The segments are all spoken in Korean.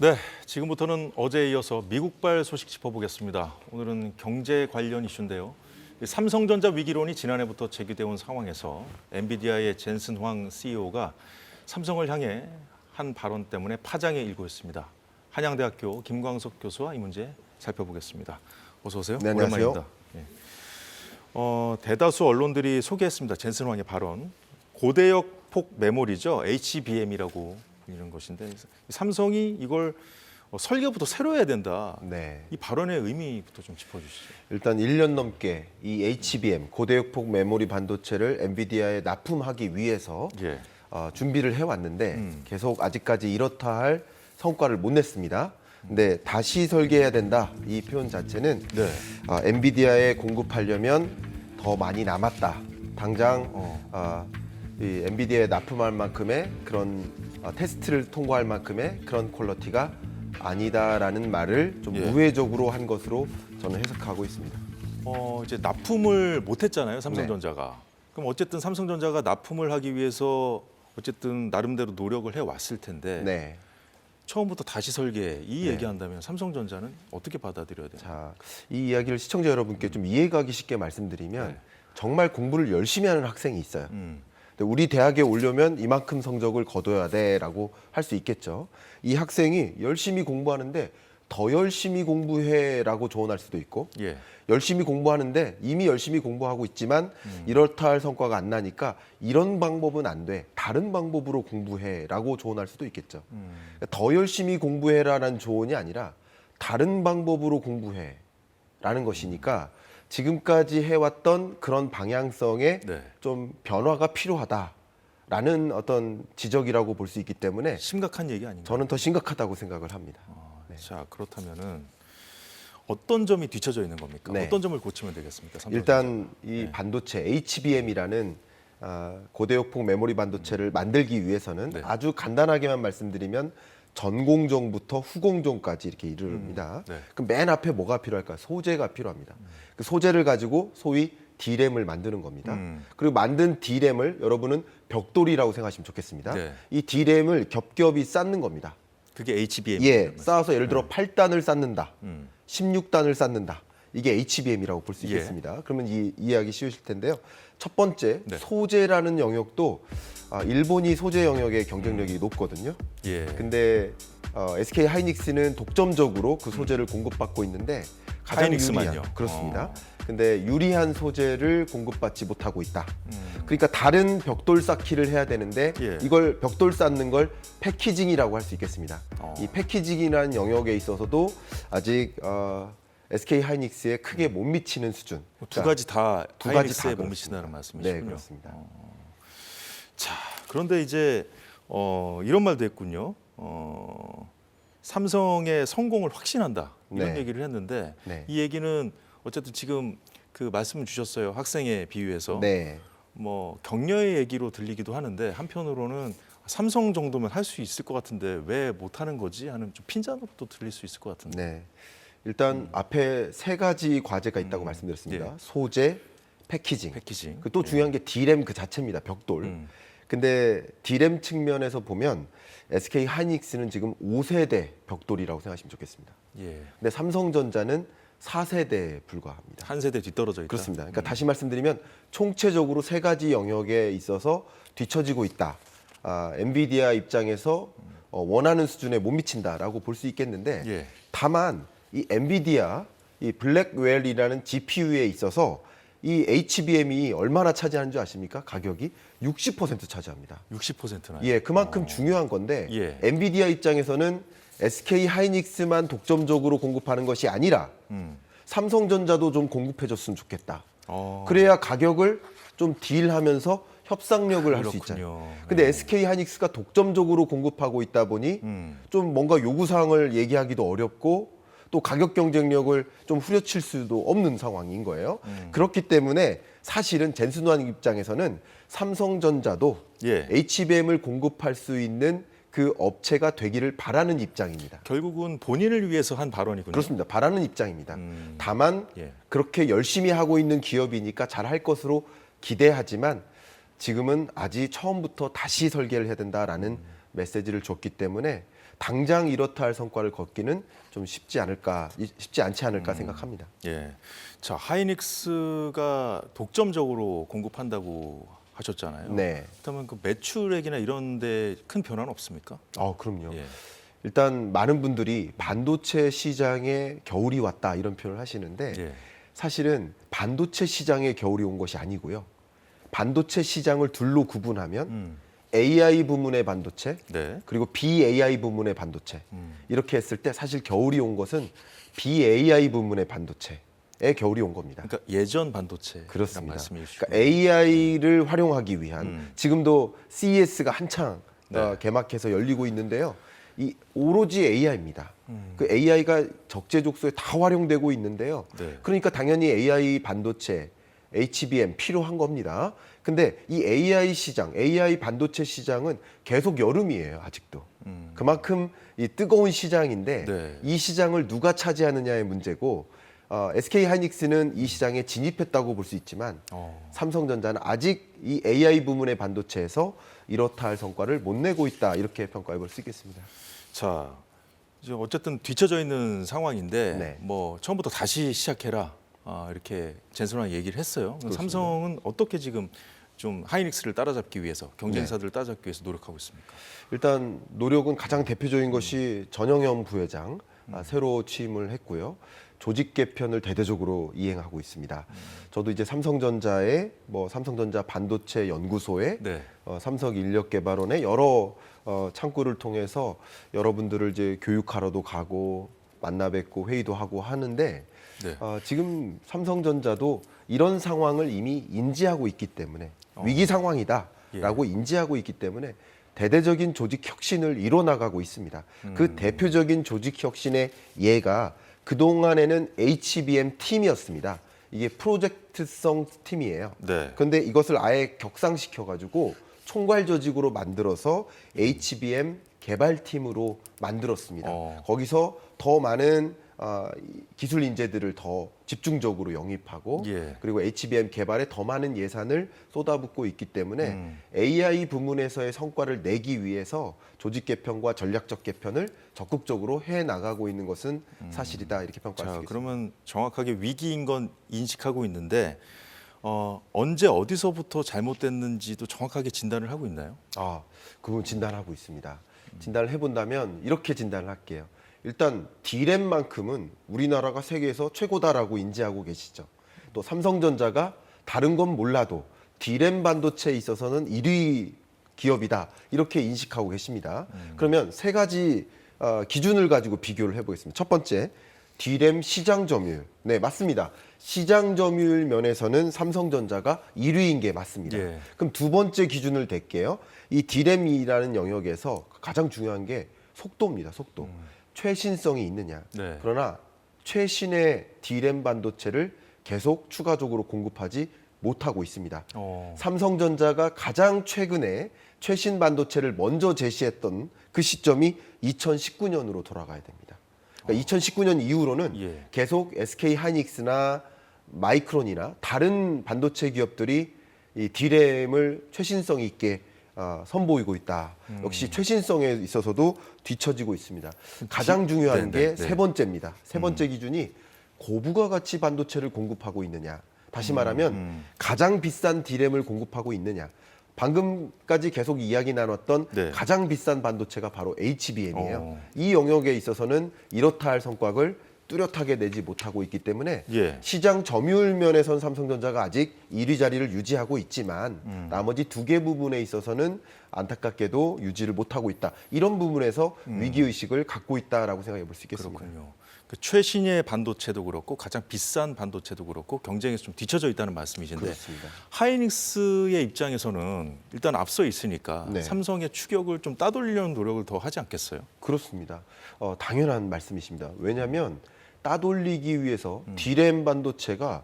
네, 지금부터는 어제에 이어서 미국발 소식 짚어보겠습니다. 오늘은 경제 관련 이슈인데요. 이 삼성전자 위기론이 지난해부터 제기돼 온 상황에서 엔비디아의 젠슨 황 CEO가 삼성을 향해 한 발언 때문에 파장이 일고 있습니다. 한양대학교 김광석 교수와 이 문제 살펴보겠습니다. 어서 오세요. 네, 안녕하세요. 오랜만입니다. 예. 어, 대다수 언론들이 소개했습니다. 젠슨 황의 발언. 고대역 폭 메모리죠. HBM이라고 불리는 것인데 삼성이 이걸 어, 설계부터 새로 해야 된다. 네. 이 발언의 의미부터 좀 짚어주시죠. 일단 1년 넘게 이 HBM 고대역폭 메모리 반도체를 엔비디아에 납품하기 위해서 예. 어, 준비를 해왔는데 음. 계속 아직까지 이렇다 할 성과를 못 냈습니다. 근데 다시 설계해야 된다 이 표현 자체는 네. 어, 엔비디아에 공급하려면 더 많이 남았다. 당장 어. 어, 이 엔비디아에 납품할 만큼의 그런 어, 테스트를 통과할 만큼의 그런 퀄러티가 아니다라는 말을 좀 예. 우회적으로 한 것으로 저는 해석하고 있습니다. 어, 이제 납품을 못했잖아요. 삼성전자가. 그럼 어쨌든 삼성전자가 납품을 하기 위해서 어쨌든 나름대로 노력을 해 왔을 텐데 네. 처음부터 다시 설계 이 네. 얘기한다면 삼성전자는 어떻게 받아들여야 돼요? 자, 이 이야기를 시청자 여러분께 좀 이해가기 쉽게 말씀드리면 네. 정말 공부를 열심히 하는 학생이 있어요. 음, 우리 대학에 오려면 이만큼 성적을 거둬야 돼라고 할 수 있겠죠. 이 학생이 열심히 공부하는데 더 열심히 공부해라고 조언할 수도 있고 예. 열심히 공부하는데 이미 열심히 공부하고 있지만 이렇다 할 성과가 안 나니까 이런 방법은 안 돼. 다른 방법으로 공부해라고 조언할 수도 있겠죠. 음, 그러니까 더 열심히 공부해라라는 조언이 아니라 다른 방법으로 공부해라는 것이니까 지금까지 해왔던 그런 방향성에 네. 좀 변화가 필요하다라는 어떤 지적이라고 볼 수 있기 때문에 심각한 얘기 아닌가요? 저는 더 심각하다고 생각을 합니다. 아, 자 그렇다면은 어떤 점이 뒤쳐져 있는 겁니까? 네. 어떤 점을 고치면 되겠습니까? 일단 이 반도체 HBM이라는 아, 고대역폭 메모리 반도체를 만들기 위해서는 네. 아주 간단하게만 말씀드리면 전공정부터 후공정까지 이렇게 이르릅니다. 네. 그럼 맨 앞에 뭐가 필요할까? 소재가 필요합니다. 그 소재를 가지고 소위 D램을 만드는 겁니다. 음. 그리고 만든 D램을 여러분은 벽돌이라고 생각하시면 좋겠습니다. 네. 이 D램을 겹겹이 쌓는 겁니다. 그게 HBM. 예, 쌓아서 예를 들어 8단을 쌓는다. 음. 16단을 쌓는다. 이게 HBM이라고 볼수 예. 있겠습니다. 그러면 이 이해하기 쉬우실 텐데요. 첫 번째 네. 소재라는 영역도 아, 일본이 소재 영역의 경쟁력이 높거든요. 예. 근데 어, SK 하이닉스는 독점적으로 그 소재를 공급받고 있는데 가장 하이닉스만요? 유리한 그렇습니다. 어. 근데 유리한 소재를 공급받지 못하고 있다. 음. 그러니까 다른 벽돌 쌓기를 해야 되는데 예. 이걸 벽돌 쌓는 걸 패키징이라고 할 수 있겠습니다. 어. 이 패키징이라는 영역에 있어서도 아직 어, SK 하이닉스에 크게 못 미치는 수준. 두 가지 다 두 가지 하이닉스에 다못 그렇습니다. 미친다는 말씀이시군요. 네, 그렇습니다. 자, 그런데 이제 어, 이런 말도 했군요. 어, 삼성의 성공을 확신한다 이런 네. 얘기를 했는데 네. 이 얘기는 어쨌든 지금 그 말씀을 주셨어요 학생에 비유해서 네. 뭐 격려의 얘기로 들리기도 하는데 한편으로는 삼성 정도면 할 수 있을 것 같은데 왜 못하는 거지 하는 좀 핀잔으로 또 들릴 수 있을 것 같은데. 네. 일단 앞에 세 가지 과제가 있다고 음. 말씀드렸습니다. 예. 소재, 패키징. 패키징. 그 또 중요한 게 D램 그 자체입니다. 벽돌. 음. 근데 D램 측면에서 보면 SK 하이닉스는 지금 5세대 벽돌이라고 생각하시면 좋겠습니다. 예. 근데 삼성전자는 4세대에 불과합니다. 한 세대 뒤떨어져 있다. 그렇습니다. 그러니까 다시 말씀드리면 총체적으로 세 가지 영역에 있어서 뒤처지고 있다. 아, 엔비디아 입장에서 어, 원하는 수준에 못 미친다라고 볼 수 있겠는데 예. 다만 이 엔비디아 이 블랙웰이라는 GPU에 있어서 이 HBM이 얼마나 차지하는 줄 아십니까? 가격이 60% 차지합니다. 60%나. 예, 그만큼 중요한 건데 예. 엔비디아 입장에서는 SK 하이닉스만 독점적으로 공급하는 것이 아니라 음. 삼성전자도 좀 공급해줬으면 좋겠다. 어. 그래야 가격을 좀 딜하면서 협상력을 할 수. 있잖아요. 근데 SK 하이닉스가 독점적으로 공급하고 있다 보니 음. 좀 뭔가 요구 사항을 얘기하기도 어렵고 또 가격 경쟁력을 좀 후려칠 수도 없는 상황인 거예요. 음. 그렇기 때문에 사실은 젠슨완 입장에서는 삼성전자도 예. HBM을 공급할 수 있는 그 업체가 되기를 바라는 입장입니다. 결국은 본인을 위해서 한 발언이군요. 그렇습니다. 바라는 입장입니다. 음. 다만 예. 그렇게 열심히 하고 있는 기업이니까 잘 할 것으로 기대하지만 지금은 아직 처음부터 다시 설계를 해야 된다라는 메시지를 줬기 때문에 당장 이렇다 할 성과를 거기는 좀 쉽지 않을까 이- 쉽지 않지 않을까 생각합니다. 예. 자, 하이닉스가 독점적으로 공급한다고 하셨잖아요. 네. 그렇다면 그 매출액이나 이런 데 큰 변화는 없습니까? 어, 그럼요. 예. 일단 많은 분들이 반도체 시장에 겨울이 왔다 이런 표현을 하시는데 예. 사실은 반도체 시장에 겨울이 온 것이 아니고요. 반도체 시장을 둘로 구분하면 음. AI 부문의 반도체 네. 그리고 BAI 부문의 반도체 음. 이렇게 했을 때 사실 겨울이 온 것은 BAI 부문의 반도체에 겨울이 온 겁니다. 그러니까 예전 반도체 그렇습니다. 말씀이시고. 그러니까 AI를 활용하기 위한 음. 지금도 CES가 한창 네. 어, 개막해서 열리고 있는데요. 이 오로지 AI입니다. 음. 그 AI가 적재적소에 다 활용되고 있는데요. 네. 그러니까 당연히 AI 반도체, HBM 필요한 겁니다. 근데 이 AI 시장, AI 반도체 시장은 계속 여름이에요, 아직도. 음. 그만큼 이 뜨거운 시장인데 네. 이 시장을 누가 차지하느냐의 문제고 어, SK 하이닉스는 이 시장에 진입했다고 볼 수 있지만 어. 삼성전자는 아직 이 AI 부문의 반도체에서 이렇다 할 성과를 못 내고 있다 이렇게 평가해 볼 수 있겠습니다. 자, 이제 어쨌든 뒤쳐져 있는 상황인데 네. 뭐 처음부터 다시 시작해라 아, 이렇게 젠슨왕 얘기를 했어요. 그렇습니다. 삼성은 어떻게 지금 좀 하이닉스를 따라잡기 위해서 네. 경쟁 사들을 따라잡기 위해서 노력하고 있습니까? 일단 노력은 가장 대표적인 것이 전영현 부회장 음. 아, 새로 취임을 했고요. 조직 개편을 대대적으로 이행하고 있습니다. 음. 저도 이제 삼성전자의 뭐 삼성전자 반도체 연구소에 네. 어, 삼성 인력 개발원의 여러 어, 창구를 통해서 여러분들을 이제 교육하러도 가고 만나 뵙고 회의도 하고 하는데 네. 어, 지금 삼성전자도 이런 상황을 이미 인지하고 있기 때문에 어. 위기 상황이다라고 인지하고 있기 때문에 대대적인 조직 혁신을 이뤄나가고 있습니다. 음. 그 대표적인 조직 혁신의 예가 그 동안에는 HBM 팀이었습니다. 이게 프로젝트성 팀이에요. 네. 그런데 이것을 아예 격상시켜 가지고 총괄 조직으로 만들어서 HBM 개발팀으로 만들었습니다. 어. 거기서 더 많은 어, 이 기술 인재들을 더 집중적으로 영입하고 예. 그리고 HBM 개발에 더 많은 예산을 쏟아붓고 있기 때문에 음. AI 부문에서의 성과를 내기 위해서 조직 개편과 전략적 개편을 적극적으로 해 나가고 있는 것은 사실이다 이렇게 평가할 수 음. 자, 있겠습니다. 그러면 정확하게 위기인 건 인식하고 있는데 어, 언제 어디서부터 잘못됐는지도 정확하게 진단을 하고 있나요? 아, 그 부분 진단하고 있습니다. 진단을 해본다면 이렇게 진단을 할게요. 일단 D램만큼은 우리나라가 세계에서 최고다라고 인지하고 계시죠. 또 삼성전자가 다른 건 몰라도 D램 반도체에 있어서는 1위 기업이다 이렇게 인식하고 계십니다. 그러면 세 가지 어, 기준을 가지고 비교를 해보겠습니다. 첫 번째, D램 시장 점유율. 네, 맞습니다. 시장 점유율 면에서는 삼성전자가 1위인 게 맞습니다. 예. 그럼 두 번째 기준을 댈게요. 이 디램이라는 영역에서 가장 중요한 게 속도입니다. 속도. 최신성이 있느냐. 네. 그러나 최신의 디램 반도체를 계속 추가적으로 공급하지 못하고 있습니다. 어. 삼성전자가 가장 최근에 최신 반도체를 먼저 제시했던 그 시점이 2019년으로 돌아가야 됩니다. 그러니까 2019년 이후로는 예. 계속 SK 하이닉스나 마이크론이나 다른 반도체 기업들이 이 D램을 최신성 있게 어, 선보이고 있다. 음. 역시 최신성에 있어서도 뒤처지고 있습니다. 가장 중요한 네, 네, 게세 네. 번째입니다. 세 번째 기준이 고부가 가치 반도체를 공급하고 있느냐. 다시 말하면 음. 가장 비싼 D램을 공급하고 있느냐. 방금까지 계속 이야기 나눴던 네. 가장 비싼 반도체가 바로 HBM이에요. 어. 이 영역에 있어서는 이렇다 할 성과를 뚜렷하게 내지 못하고 있기 때문에 예. 시장 점유율 면에선 삼성전자가 아직 1위 자리를 유지하고 있지만 음. 나머지 두 개 부분에 있어서는 안타깝게도 유지를 못하고 있다. 이런 부분에서 위기 의식을 갖고 있다라고 생각해 볼 수 있겠습니다. 음. 그렇군요. 그 최신의 반도체도 그렇고 가장 비싼 반도체도 그렇고 경쟁에서 좀 뒤처져 있다는 말씀이신데 그렇습니다. 하이닉스의 입장에서는 일단 앞서 있으니까 네. 삼성의 추격을 좀 따돌리려는 노력을 더 하지 않겠어요? 그렇습니다. 어, 당연한 말씀이십니다. 왜냐하면 따돌리기 위해서 음. D램 반도체가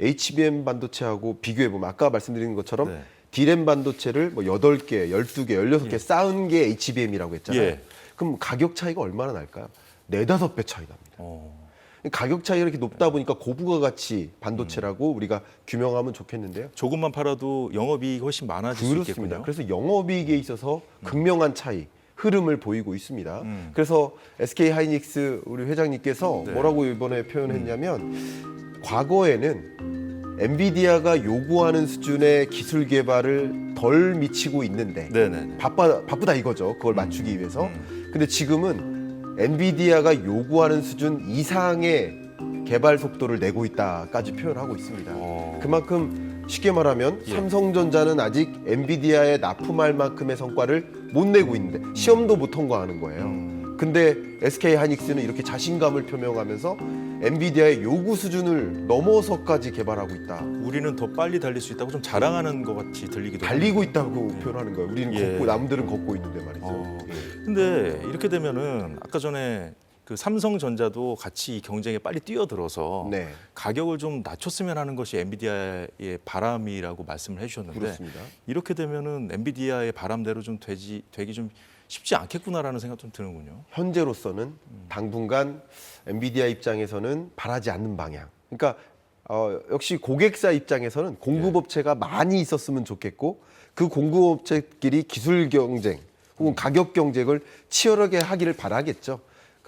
HBM 반도체하고 비교해 보면 아까 말씀드린 것처럼 네. D램 반도체를 뭐 8개, 12개, 16개 쌓은 게 HBM이라고 했잖아요. 예. 그럼 가격 차이가 얼마나 날까요? 네다섯 배 차이 납니다. 어. 가격 차이가 이렇게 높다 보니까 고부가 가치 반도체라고 우리가 규명하면 좋겠는데요. 조금만 팔아도 영업이익이 훨씬 많아질 수 그렇습니다. 있겠군요. 그래서 영업이익에 있어서 극명한 차이, 흐름을 보이고 있습니다. 음. 그래서 SK 하이닉스 우리 회장님께서 네. 뭐라고 이번에 표현했냐면 과거에는 엔비디아가 요구하는 수준의 기술 개발을 덜 미치고 있는데 네네. 바빠 바쁘다 이거죠. 그걸 맞추기 위해서. 음. 근데 지금은 엔비디아가 요구하는 수준 이상의 개발 속도를 내고 있다까지 표현하고 있습니다. 어. 그만큼 쉽게 말하면 예. 삼성전자는 아직 엔비디아에 납품할 만큼의 성과를 못 내고 있는데 시험도 못 통과하는 거예요. 음. 근데 SK 하이닉스는 이렇게 자신감을 표명하면서 엔비디아의 요구 수준을 넘어서까지 개발하고 있다. 우리는 더 빨리 달릴 수 있다고 좀 자랑하는 것 같이 들리기도 달리고. 있다고 표현하는 거예요. 우리는 예. 걷고 남들은 걷고 있는데 말이죠. 어. 예. 근데 이렇게 되면은 아까 전에 그 삼성전자도 같이 이 경쟁에 빨리 뛰어들어서 네, 가격을 좀 낮췄으면 하는 것이 엔비디아의 바람이라고 말씀을 해주셨는데 그렇습니다. 이렇게 되면은 엔비디아의 바람대로 좀 되지 되기 좀 쉽지 않겠구나라는 생각 좀 드는군요. 현재로서는 당분간 엔비디아 입장에서는 바라지 않는 방향. 그러니까 어, 역시 고객사 입장에서는 공급업체가 많이 있었으면 좋겠고 그 공급업체끼리 기술 경쟁 혹은 가격 경쟁을 치열하게 하기를 바라겠죠.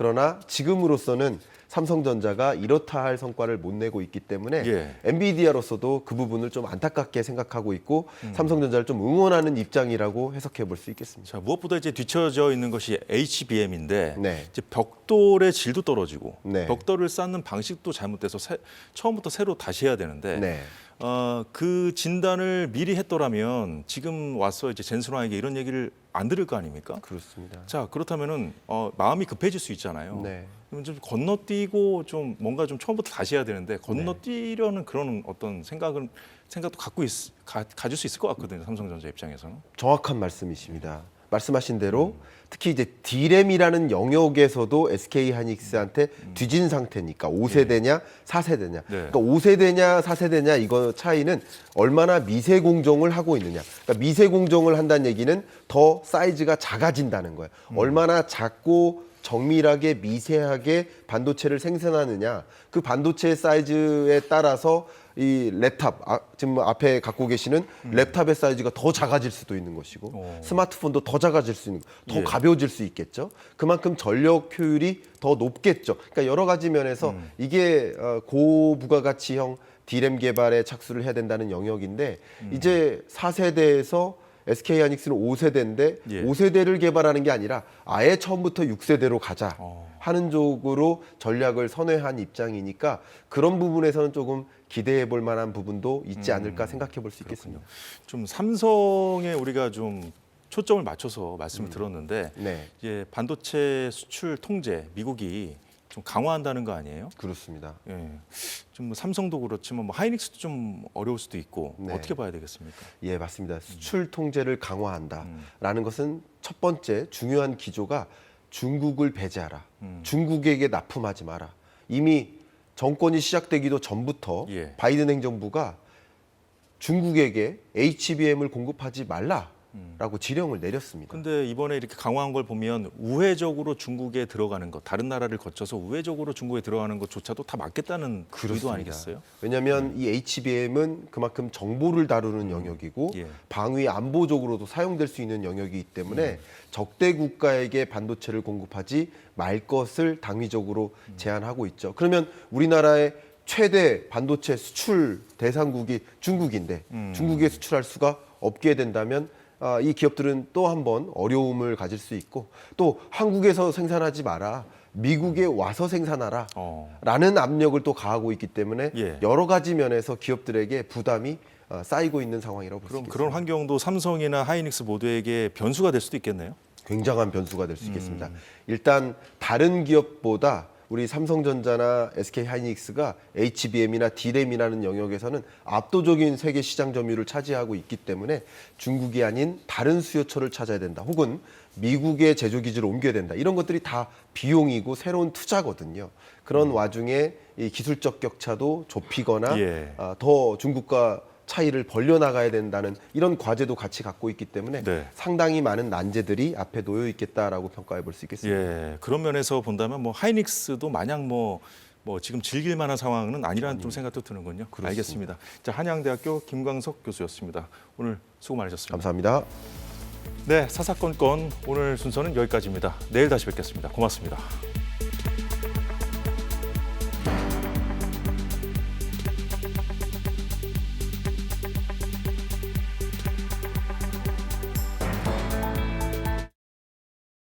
그러나 지금으로서는 삼성전자가 이렇다 할 성과를 못 내고 있기 때문에 예. 엔비디아로서도 그 부분을 좀 안타깝게 생각하고 있고 삼성전자를 좀 응원하는 입장이라고 해석해 볼 수 있겠습니다. 자 무엇보다 이제 뒤처져 있는 것이 HBM인데 네. 이제 벽돌의 질도 떨어지고 네. 벽돌을 쌓는 방식도 잘못돼서 새- 처음부터 새로 다시 해야 되는데 네. 어, 그 진단을 미리 했더라면 지금 와서 이제 젠슨화에게 이런 얘기를 안 들을 거 아닙니까? 그렇습니다. 자 그렇다면은 어, 마음이 급해질 수 있잖아요. 네. 그러면 좀 건너뛰고 좀 뭔가 좀 처음부터 다시 해야 되는데 건너뛰려는 그런 어떤 생각은 생각도 갖고 있, 가, 가질 수 있을 것 같거든요. 삼성전자 입장에서는. 정확한 말씀이십니다. 말씀하신 대로 특히 이제 D램이라는 영역에서도 SK 하이닉스한테 뒤진 상태니까 5세대냐 4세대냐. 네. 그러니까 5세대냐 4세대냐 이거 차이는 얼마나 미세 공정을 하고 있느냐. 그러니까 미세 공정을 한다는 얘기는 더 사이즈가 작아진다는 거예요. 얼마나 작고 정밀하게 미세하게 반도체를 생산하느냐. 그 반도체 사이즈에 따라서 이 랩탑 아, 지금 앞에 갖고 계시는 랩탑의 사이즈가 더 작아질 수도 있는 것이고 오. 스마트폰도 더 작아질 수 있는 더 예. 가벼워질 수 있겠죠. 그만큼 전력 효율이 더 높겠죠. 그러니까 여러 가지 면에서 이게 어, 고부가가치형 D램 개발에 착수를 해야 된다는 영역인데 이제 4세대에서 SK 하이닉스는 5세대인데 예. 5세대를 개발하는 게 아니라 아예 처음부터 6세대로 가자 어. 하는 쪽으로 전략을 선회한 입장이니까 그런 부분에서는 조금 기대해 볼 만한 부분도 있지 않을까 생각해 볼 수 있겠습니다. 좀 삼성에 우리가 좀 초점을 맞춰서 말씀을 들었는데 네, 이제 반도체 수출 통제 미국이 좀 강화한다는 거 아니에요? 그렇습니다. 예. 좀뭐 삼성도 그렇지만 뭐 하이닉스도 좀 어려울 수도 있고 네. 어떻게 봐야 되겠습니까? 예, 맞습니다. 수출 통제를 강화한다라는 것은 첫 번째 중요한 기조가 중국을 배제하라. 음. 중국에게 납품하지 마라. 이미 정권이 시작되기도 전부터 예. 바이든 행정부가 중국에게 HBM을 공급하지 말라 라고 지령을 내렸습니다. 근데 이번에 이렇게 강화한 걸 보면 우회적으로 중국에 들어가는 것, 다른 나라를 거쳐서 우회적으로 중국에 들어가는 것조차도 다 막겠다는 의도 아니겠어요? 왜냐하면 이 HBM은 그만큼 정보를 다루는 영역이고 예. 방위 안보적으로도 사용될 수 있는 영역이기 때문에 적대 국가에게 반도체를 공급하지 말 것을 당위적으로 제한하고 있죠. 그러면 우리나라의 최대 반도체 수출 대상국이 중국인데 중국에 수출할 수가 없게 된다면 아, 이 기업들은 또 한 번 어려움을 가질 수 있고 또 한국에서 생산하지 마라. 미국에 와서 생산하라. 어. 라는 압력을 또 가하고 있기 때문에 예. 여러 가지 면에서 기업들에게 부담이 어, 쌓이고 있는 상황이라고 볼수 그럼 있겠습니다. 그런 환경도 삼성이나 하이닉스 모두에게 변수가 될 수도 있겠네요. 굉장한 변수가 될 수 있겠습니다. 음. 일단 다른 기업보다 우리 삼성전자나 SK 하이닉스가 HBM이나 D램이라는 영역에서는 압도적인 세계 시장 점유율을 차지하고 있기 때문에 중국이 아닌 다른 수요처를 찾아야 된다. 혹은 미국의 제조 기지를 옮겨야 된다. 이런 것들이 다 비용이고 새로운 투자거든요. 그런 와중에 이 기술적 격차도 좁히거나 예. 아, 더 중국과 차이를 벌려나가야 된다는 이런 과제도 같이 갖고 있기 때문에 네. 상당히 많은 난제들이 앞에 놓여 있겠다라고 평가해 볼 수 있겠습니다. 예, 그런 면에서 본다면 뭐 하이닉스도 마냥 뭐, 뭐 지금 즐길 만한 상황은 아니라는 좀 생각도 드는군요. 그렇습니다. 알겠습니다. 자, 한양대학교 김광석 교수였습니다. 오늘 수고 많으셨습니다. 감사합니다. 네, 사사건건 오늘 순서는 여기까지입니다. 내일 다시 뵙겠습니다. 고맙습니다.